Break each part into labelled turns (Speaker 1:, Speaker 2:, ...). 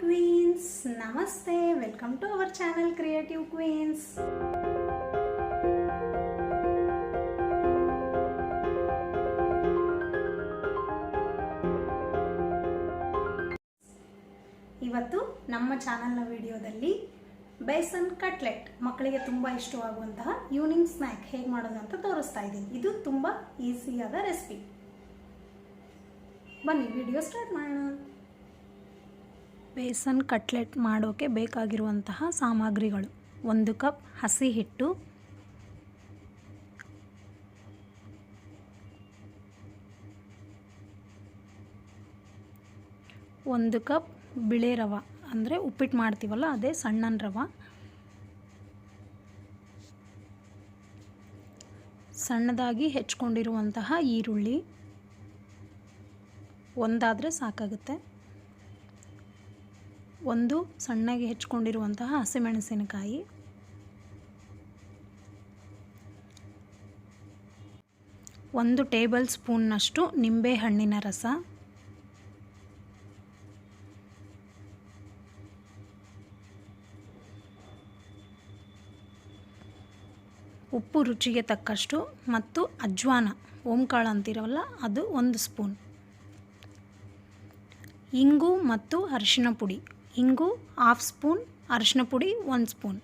Speaker 1: Queens ನಮಸ್ತೆ welcome to our channel creative queens ಇವತ್ತು ನಮ್ಮ ಚಾನೆಲ್ನ ವಿಡಿಯೋದಲ್ಲಿ ಬೇಸನ್ ಕಟ್ಲೆಟ್ ಮಕ್ಕಳಿಗೆ ತುಂಬ ಇಷ್ಟವಾಗುವಂತಹ ಈವ್ನಿಂಗ್ ಸ್ನ್ಯಾಕ್ ಹೇಗೆ ಮಾಡೋದು ಅಂತ ತೋರಿಸ್ತಾ ಇದ್ದೀನಿ. ಇದು ತುಂಬ ಈಸಿಯಾದ ರೆಸಿಪಿ ಬನ್ನಿ ವಿಡಿಯೋ ಸ್ಟಾರ್ಟ್ ಮಾಡೋಣ. ಬೇಸನ್ ಕಟ್ಲೆಟ್ ಮಾಡೋಕ್ಕೆ ಬೇಕಾಗಿರುವಂತಹ ಸಾಮಗ್ರಿಗಳು. ಒಂದು ಕಪ್ ಹಸಿ ಹಿಟ್ಟು. ಒಂದು ಕಪ್ ಬಿಳೆ ರವೆ. ಅಂದರೆ ಉಪ್ಪಿಟ್ಟು ಮಾಡ್ತೀವಲ್ಲ, ಅದೇ ಸಣ್ಣನ ರವೆ. ಸಣ್ಣದಾಗಿ ಹೆಚ್ಕೊಂಡಿರುವಂತಹ ಈರುಳ್ಳಿ. ಒಂದಾದರೆ ಸಾಕಾಗುತ್ತೆ. ಒಂದು ಸಣ್ಣಗೆ ಹೆಚ್ಕೊಂಡಿರುವಂತಹ ಹಸಿಮೆಣಸಿನಕಾಯಿ. ಒಂದು ಟೇಬಲ್ ಸ್ಪೂನ್ನಷ್ಟು ನಿಂಬೆ ಹಣ್ಣಿನ ರಸ. ಉಪ್ಪು ರುಚಿಗೆ ತಕ್ಕಷ್ಟು ಮತ್ತು ಅಜ್ವಾನ, ಓಂಕಾಳು ಅಂತಿರೋಲ್ಲ, ಅದು ಒಂದು ಸ್ಪೂನ್. ಇಂಗು ಮತ್ತು ಅರಿಶಿನ ಪುಡಿ. ಇಂಗು ಹಾಫ್ ಸ್ಪೂನ್ ಅರಿಶಿನ ಪುಡಿ ಒಂದು ಸ್ಪೂನ್.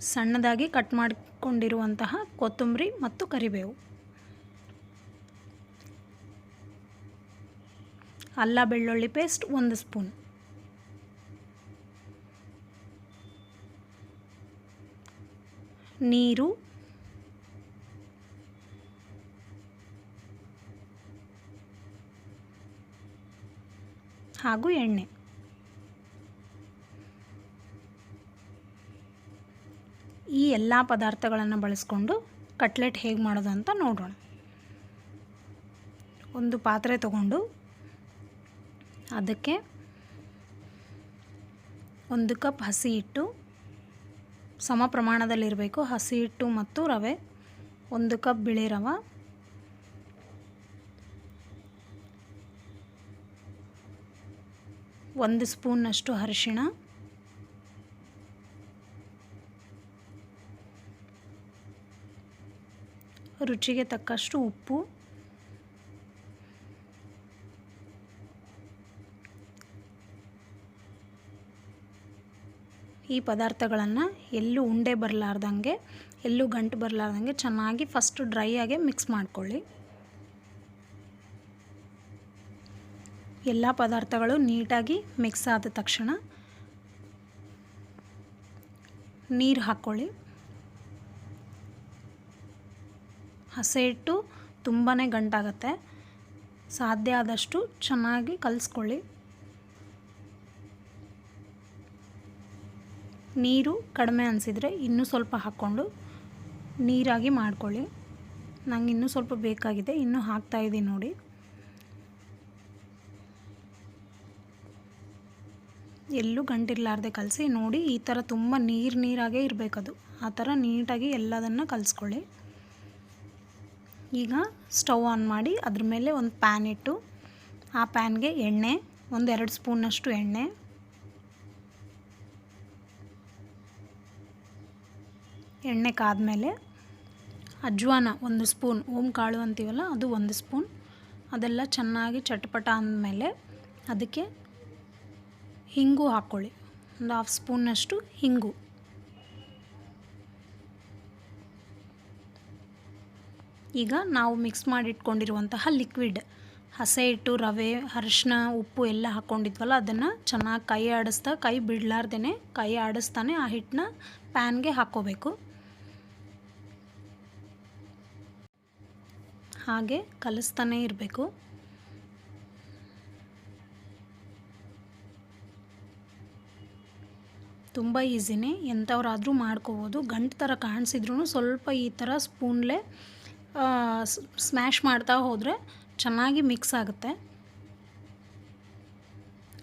Speaker 1: ಸಣ್ಣದಾಗಿ ಕಟ್ ಮಾಡಿಕೊಂಡಿರುವಂತಹ ಕೊತ್ತಂಬರಿ ಮತ್ತು ಕರಿಬೇವು. ಅಲ್ಲ ಬೆಳ್ಳುಳ್ಳಿ ಪೇಸ್ಟ್ ಒಂದು ಸ್ಪೂನ್. ನೀರು ಹಾಗೂ ಎಣ್ಣೆ. ಈ ಎಲ್ಲ ಪದಾರ್ಥಗಳನ್ನು ಬಳಸ್ಕೊಂಡು ಕಟ್ಲೆಟ್ ಹೇಗೆ ಮಾಡೋದು ಅಂತ ನೋಡೋಣ. ಒಂದು ಪಾತ್ರೆ ತಗೊಂಡು ಅದಕ್ಕೆ ಒಂದು ಕಪ್ ಹಸಿ ಹಿಟ್ಟು, ಸಮ ಪ್ರಮಾಣದಲ್ಲಿರಬೇಕು ಹಸಿ ಹಿಟ್ಟು ಮತ್ತು ರವೆ, ಒಂದು ಕಪ್ ಬಿಳಿ ರವೆ ಒಂದು ಸ್ಪೂನ್ನಷ್ಟು ಅರಿಶಿಣ. ರುಚಿಗೆ ತಕ್ಕಷ್ಟು ಉಪ್ಪು. ಈ ಪದಾರ್ಥಗಳನ್ನು ಎಲ್ಲೂ ಉಂಡೆ ಬರಲಾರ್ದಂಗೆ, ಎಲ್ಲೂ ಗಂಟು ಬರಲಾರ್ದಂಗೆ ಚೆನ್ನಾಗಿ ಫಸ್ಟು ಡ್ರೈ ಆಗಿ ಮಿಕ್ಸ್ ಮಾಡ್ಕೊಳ್ಳಿ. ಎಲ್ಲ ಪದಾರ್ಥಗಳು ನೀಟಾಗಿ ಮಿಕ್ಸ್ ಆದ ತಕ್ಷಣ ನೀರು ಹಾಕ್ಕೊಳ್ಳಿ. ಹಸೆ ಹಿಟ್ಟು ತುಂಬಾ ಗಂಟಾಗತ್ತೆ. ಸಾಧ್ಯ ಆದಷ್ಟು ಚೆನ್ನಾಗಿ ಕಲಿಸ್ಕೊಳ್ಳಿ. ನೀರು ಕಡಿಮೆ ಅನಿಸಿದರೆ ಇನ್ನೂ ಸ್ವಲ್ಪ ಹಾಕ್ಕೊಂಡು ನೀರಾಗಿ ಮಾಡ್ಕೊಳ್ಳಿ. ನಂಗೆ ಇನ್ನೂ ಸ್ವಲ್ಪ ಬೇಕಾಗಿದೆ, ಇನ್ನೂ ಹಾಕ್ತಾಯಿದ್ದೀನಿ ನೋಡಿ. ಎಲ್ಲೂ ಗಂಟಿರ್ಲಾರ್ದೆ ಕಲಸಿ ನೋಡಿ ಈ ಥರ ತುಂಬ ನೀರು ನೀರಾಗೇ ಇರಬೇಕದು. ಆ ಥರ ನೀಟಾಗಿ ಎಲ್ಲದನ್ನು ಕಲಿಸ್ಕೊಳ್ಳಿ. ಈಗ ಸ್ಟವ್ ಆನ್ ಮಾಡಿ ಅದ್ರ ಮೇಲೆ ಒಂದು ಪ್ಯಾನ್ ಇಟ್ಟು ಆ ಪ್ಯಾನ್ಗೆ ಎಣ್ಣೆ ಒಂದು ಎರಡು ಸ್ಪೂನಷ್ಟು ಎಣ್ಣೆ. ಎಣ್ಣೆ ಕಾದ್ಮೇಲೆ ಅಜ್ವಾನ ಒಂದು ಸ್ಪೂನ್, ಓಂ ಕಾಳು ಅಂತೀವಲ್ಲ ಅದು ಒಂದು ಸ್ಪೂನ್. ಅದೆಲ್ಲ ಚೆನ್ನಾಗಿ ಚಟಪಟ ಅಂದಮೇಲೆ ಅದಕ್ಕೆ ಹಿಂಗು ಹಾಕ್ಕೊಳ್ಳಿ ಒಂದು ಹಾಫ್ ಸ್ಪೂನ್ನಷ್ಟು ಹಿಂಗು. ಈಗ ನಾವು ಮಿಕ್ಸ್ ಮಾಡಿಟ್ಕೊಂಡಿರುವಂತಹ ಲಿಕ್ವಿಡ್ ಹಸೆ ಹಿಟ್ಟು, ರವೆ ಅರಿಶಿನ ಉಪ್ಪು ಎಲ್ಲ ಹಾಕ್ಕೊಂಡಿದ್ವಲ್ಲ ಅದನ್ನು ಚೆನ್ನಾಗಿ ಕೈ ಆಡಿಸ್ತಾ, ಕೈ ಬಿಡಲಾರ್ದೇ ಕೈ ಆಡಿಸ್ತಾನೆ ಆ ಹಿಟ್ಟನ್ನ ಪ್ಯಾನ್ಗೆ ಹಾಕ್ಕೋಬೇಕು ಹಾಗೆ ಕಲಿಸ್ತಾನೇ ಇರಬೇಕು. ತುಂಬ ಈಸಿನೇ ಎಂಥವ್ರಾದರೂ ಮಾಡ್ಕೋಬೋದು. ಗಂಟು ಥರ ಕಾಣಿಸಿದ್ರೂ ಸ್ವಲ್ಪ ಈ ಥರ ಸ್ಪೂನ್ಲೇ ಸ್ಮ್ಯಾಶ್ ಮಾಡ್ತಾ ಹೋದರೆ ಚೆನ್ನಾಗಿ ಮಿಕ್ಸ್ ಆಗುತ್ತೆ.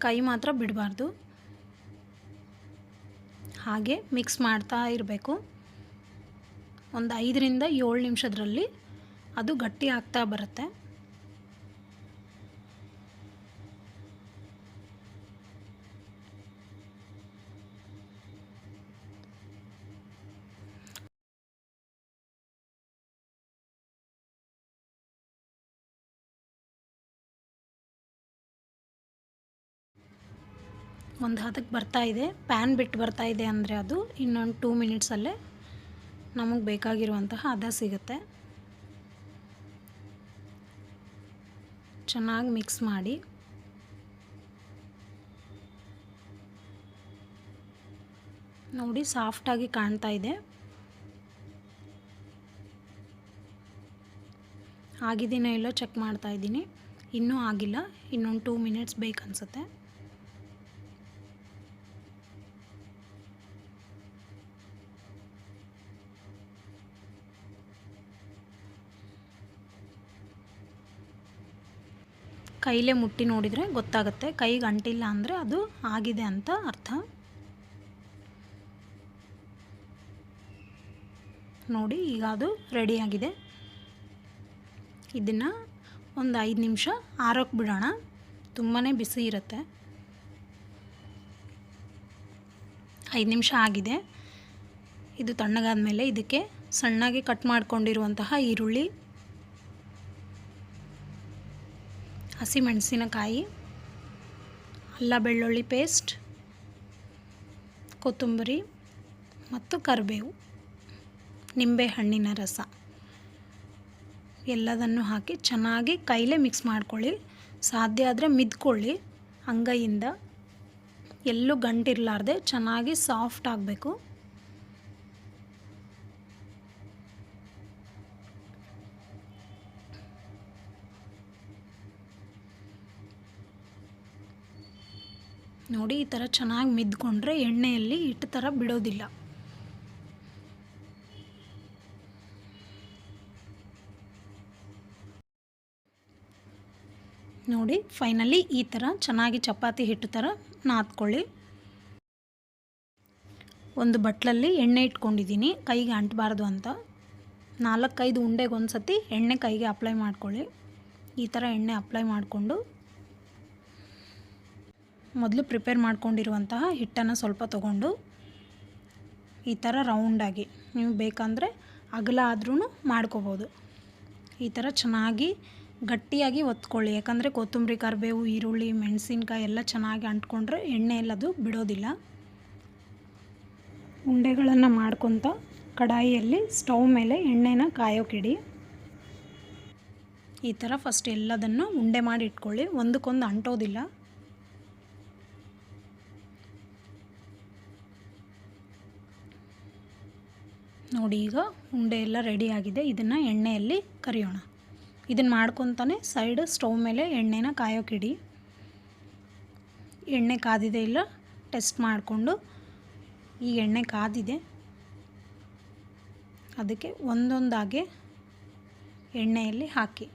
Speaker 1: ಕೈ ಮಾತ್ರ ಬಿಡಬಾರ್ದು. ಹಾಗೆ ಮಿಕ್ಸ್ ಮಾಡ್ತಾ ಇರಬೇಕು. ಒಂದು ಐದರಿಂದ ಏಳು ನಿಮಿಷದ್ರಲ್ಲಿ ಅದು ಗಟ್ಟಿ ಆಗ್ತಾ ಬರುತ್ತೆ. ಒಂದು ಹದಕ್ಕೆ ಬರ್ತಾ ಇದೆ. ಪ್ಯಾನ್ ಬಿಟ್ಟು ಬರ್ತಾ ಇದೆ ಅಂದರೆ ಅದು ಇನ್ನೊಂದು ಟೂ ಮಿನಿಟ್ಸಲ್ಲೇ ನಮಗೆ ಬೇಕಾಗಿರುವಂತಹ ಹದ ಸಿಗುತ್ತೆ. ಚೆನ್ನಾಗಿ ಮಿಕ್ಸ್ ಮಾಡಿ. ನೋಡಿ ಸಾಫ್ಟಾಗಿ ಕಾಣ್ತಾ ಇದೆ. ಆಗಿದೆಯೋ ಇಲ್ಲೋ ಚೆಕ್ ಮಾಡ್ತಾ ಇದ್ದೀನಿ. ಇನ್ನೂ ಆಗಿಲ್ಲ. ಇನ್ನೊಂದು ಟೂ ಮಿನಿಟ್ಸ್ ಬೇಕು ಅನಿಸುತ್ತೆ ಕೈಲೇ ಮುಟ್ಟಿ ನೋಡಿದರೆ ಗೊತ್ತಾಗುತ್ತೆ. ಕೈಗೆ ಅಂಟಿಲ್ಲ ಅಂದರೆ ಅದು ಆಗಿದೆ ಅಂತ ಅರ್ಥ. ನೋಡಿ, ಈಗ ಅದು ರೆಡಿಯಾಗಿದೆ ಇದನ್ನು ಒಂದು ಐದು ನಿಮಿಷ ಆರೋಕ್ಕೆ ಬಿಡೋಣ. ತುಂಬಾ ಬಿಸಿ ಇರುತ್ತೆ. ಐದು ನಿಮಿಷ ಆಗಿದೆ. ಇದು ತಣ್ಣಗಾದ ಮೇಲೆ ಇದಕ್ಕೆ ಸಣ್ಣಗೆ ಕಟ್ ಮಾಡ್ಕೊಂಡಿರುವಂತಹ ಈರುಳ್ಳಿ ಹಸಿಮೆಣಸಿನಕಾಯಿ ಅಲ್ಲ ಬೆಳ್ಳುಳ್ಳಿ ಪೇಸ್ಟ್ ಕೊತ್ತಂಬರಿ ಮತ್ತು ಕರಿಬೇವು, ನಿಂಬೆ ಹಣ್ಣಿನ ರಸ. ಎಲ್ಲದನ್ನು ಹಾಕಿ ಚೆನ್ನಾಗಿ ಕೈಲೇ ಮಿಕ್ಸ್ ಮಾಡ್ಕೊಳ್ಳಿ. ಸಾಧ್ಯ ಆದರೆ ಮಿದ್ಕೊಳ್ಳಿ. ಅಂಗೈಯಿಂದ ಎಲ್ಲೂ ಗಂಟಿರಲಾರ್ದೆ ಚೆನ್ನಾಗಿ ಸಾಫ್ಟ್ ಆಗಬೇಕು. ನೋಡಿ ಈ ಥರ ಚೆನ್ನಾಗಿ ಮಿದ್ಕೊಂಡ್ರೆ ಎಣ್ಣೆಯಲ್ಲಿ ಹಿಟ್ಟು ಥರ ಬಿಡೋದಿಲ್ಲ. ನೋಡಿ ಫೈನಲಿ ಈ ಥರ ಚೆನ್ನಾಗಿ ಚಪಾತಿ ಹಿಟ್ಟು ಥರ ನಾದ್ಕೊಳ್ಳಿ. ಒಂದು ಬಟ್ಲಲ್ಲಿ ಎಣ್ಣೆ ಇಟ್ಕೊಂಡಿದ್ದೀನಿ, ಕೈಗೆ ಅಂಟಬಾರ್ದು ಅಂತ. ನಾಲ್ಕೈದು ಉಂಡೆಗೆ ಒಂದು ಸತಿ ಎಣ್ಣೆ ಕೈಗೆ ಅಪ್ಲೈ ಮಾಡ್ಕೊಳ್ಳಿ. ಈ ಥರ ಎಣ್ಣೆ ಅಪ್ಲೈ ಮಾಡಿಕೊಂಡು ಮೊದಲು ಪ್ರಿಪೇರ್ ಮಾಡ್ಕೊಂಡಿರುವಂತಹ ಹಿಟ್ಟನ್ನು ಸ್ವಲ್ಪ ತಗೊಂಡು ಈ ಥರ ರೌಂಡಾಗಿ ನೀವು ಬೇಕಂದರೆ ಅಗಲ ಆದ್ರೂ ಮಾಡ್ಕೋಬೋದು. ಈ ಥರ ಚೆನ್ನಾಗಿ ಗಟ್ಟಿಯಾಗಿ ಒತ್ಕೊಳ್ಳಿ. ಯಾಕಂದರೆ ಕೊತ್ತಂಬರಿ, ಕರಿಬೇವು, ಈರುಳ್ಳಿ, ಮೆಣಸಿನ್ಕಾಯಿ ಎಲ್ಲ ಚೆನ್ನಾಗಿ ಅಂಟ್ಕೊಂಡ್ರೆ ಎಣ್ಣೆ ಎಲ್ಲದು ಬಿಡೋದಿಲ್ಲ. ಉಂಡೆಗಳನ್ನು ಮಾಡ್ಕೊತ ಕಡಾಯಿಯಲ್ಲಿ ಸ್ಟವ್ ಮೇಲೆ ಎಣ್ಣೆನ ಕಾಯೋಕಿಡಿ. ಈ ಥರ ಫಸ್ಟ್ ಎಲ್ಲದನ್ನು ಉಂಡೆ ಮಾಡಿ ಇಟ್ಕೊಳ್ಳಿ. ಒಂದಕ್ಕೊಂದು ಅಂಟೋದಿಲ್ಲ. ನೋಡಿ ಈಗ ಉಂಡೆ ಎಲ್ಲ ರೆಡಿ ಆಗಿದೆ. ಇದನ್ನು ಎಣ್ಣೆಯಲ್ಲಿ ಕರಿಯೋಣ. ಇದನ್ನು ಮಾಡ್ಕೊತಾನೆ ಸೈಡ್ ಸ್ಟವ್ ಮೇಲೆ ಎಣ್ಣೆನ ಕಾಯೋಕಿಡಿ ಎಣ್ಣೆ ಕಾದಿದೆ ಇಲ್ಲ ಟೆಸ್ಟ್ ಮಾಡಿಕೊಂಡು ಈ ಎಣ್ಣೆ ಕಾದಿದೆ. ಅದಕ್ಕೆ ಒಂದೊಂದಾಗೆ ಎಣ್ಣೆಯಲ್ಲಿ ಹಾಕಿ.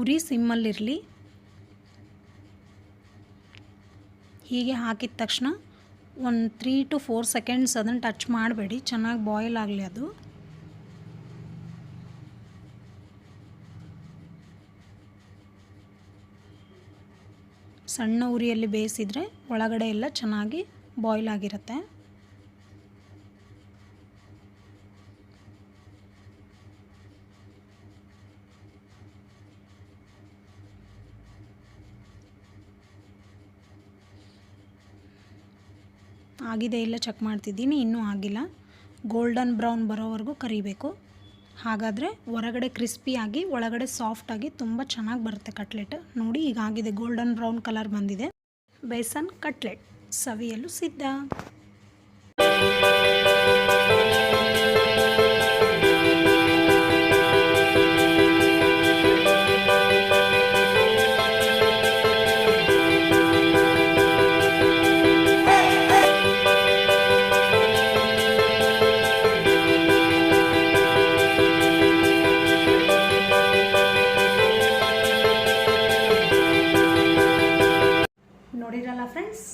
Speaker 1: ಉರಿ ಸಿಮ್ಮಲ್ಲಿರಲಿ. ಹೀಗೆ ಹಾಕಿದ ತಕ್ಷಣ ಒಂದು ತ್ರೀ ಟು ಫೋರ್ ಸೆಕೆಂಡ್ಸ್ ಅದನ್ನು ಟಚ್ ಮಾಡಬೇಡಿ. ಚೆನ್ನಾಗಿ ಬಾಯ್ಲ್ ಆಗಲಿ ಅದು. ಸಣ್ಣ ಉರಿಯಲ್ಲಿ ಬೇಯಿಸಿದರೆ ಒಳಗಡೆ ಎಲ್ಲ ಚೆನ್ನಾಗಿ ಬಾಯ್ಲ್ ಆಗಿರುತ್ತೆ. ಆಗಿದೆ ಇಲ್ಲ ಚೆಕ್ ಮಾಡ್ತಿದ್ದೀನಿ, ಇನ್ನೂ ಆಗಿಲ್ಲ. ಗೋಲ್ಡನ್ ಬ್ರೌನ್ ಬರೋವರೆಗೂ ಕರಿಬೇಕು. ಹಾಗಾದರೆ ಹೊರಗಡೆ ಕ್ರಿಸ್ಪಿಯಾಗಿ ಒಳಗಡೆ ಸಾಫ್ಟಾಗಿ ತುಂಬ ಚೆನ್ನಾಗಿ ಬರುತ್ತೆ ಕಟ್ಲೆಟ್ ನೋಡಿ, ಈಗ ಆಗಿದೆ ಗೋಲ್ಡನ್ ಬ್ರೌನ್ ಕಲರ್ ಬಂದಿದೆ. ಬೇಸನ್ ಕಟ್ಲೆಟ್ ಸವಿಯಲು ಸಿದ್ಧ. ನೋಡಿರಲ್ಲ ಫ್ರೆಂಡ್ಸ್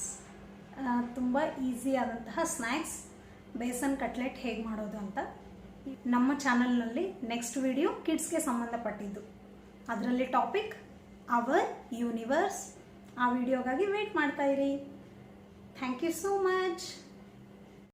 Speaker 1: ತುಂಬ ಈಸಿ ಆದಂತಹ ಸ್ನ್ಯಾಕ್ಸ್ ಬೇಸನ್ ಕಟ್ಲೆಟ್ ಹೇಗೆ ಮಾಡೋದು ಅಂತ ನಮ್ಮ ಚಾನಲ್ನಲ್ಲಿ ನೆಕ್ಸ್ಟ್ ವಿಡಿಯೋ ಕಿಡ್ಸ್ಗೆ ಸಂಬಂಧಪಟ್ಟಿದ್ದು. ಅದರಲ್ಲಿ ಟಾಪಿಕ್ ಅವರ್ ಯೂನಿವರ್ಸ್ ಆ ವಿಡಿಯೋಗಾಗಿ ವೇಟ್ ಮಾಡ್ತಾಯಿರಿ ಥ್ಯಾಂಕ್ ಯು ಸೋ ಮಚ್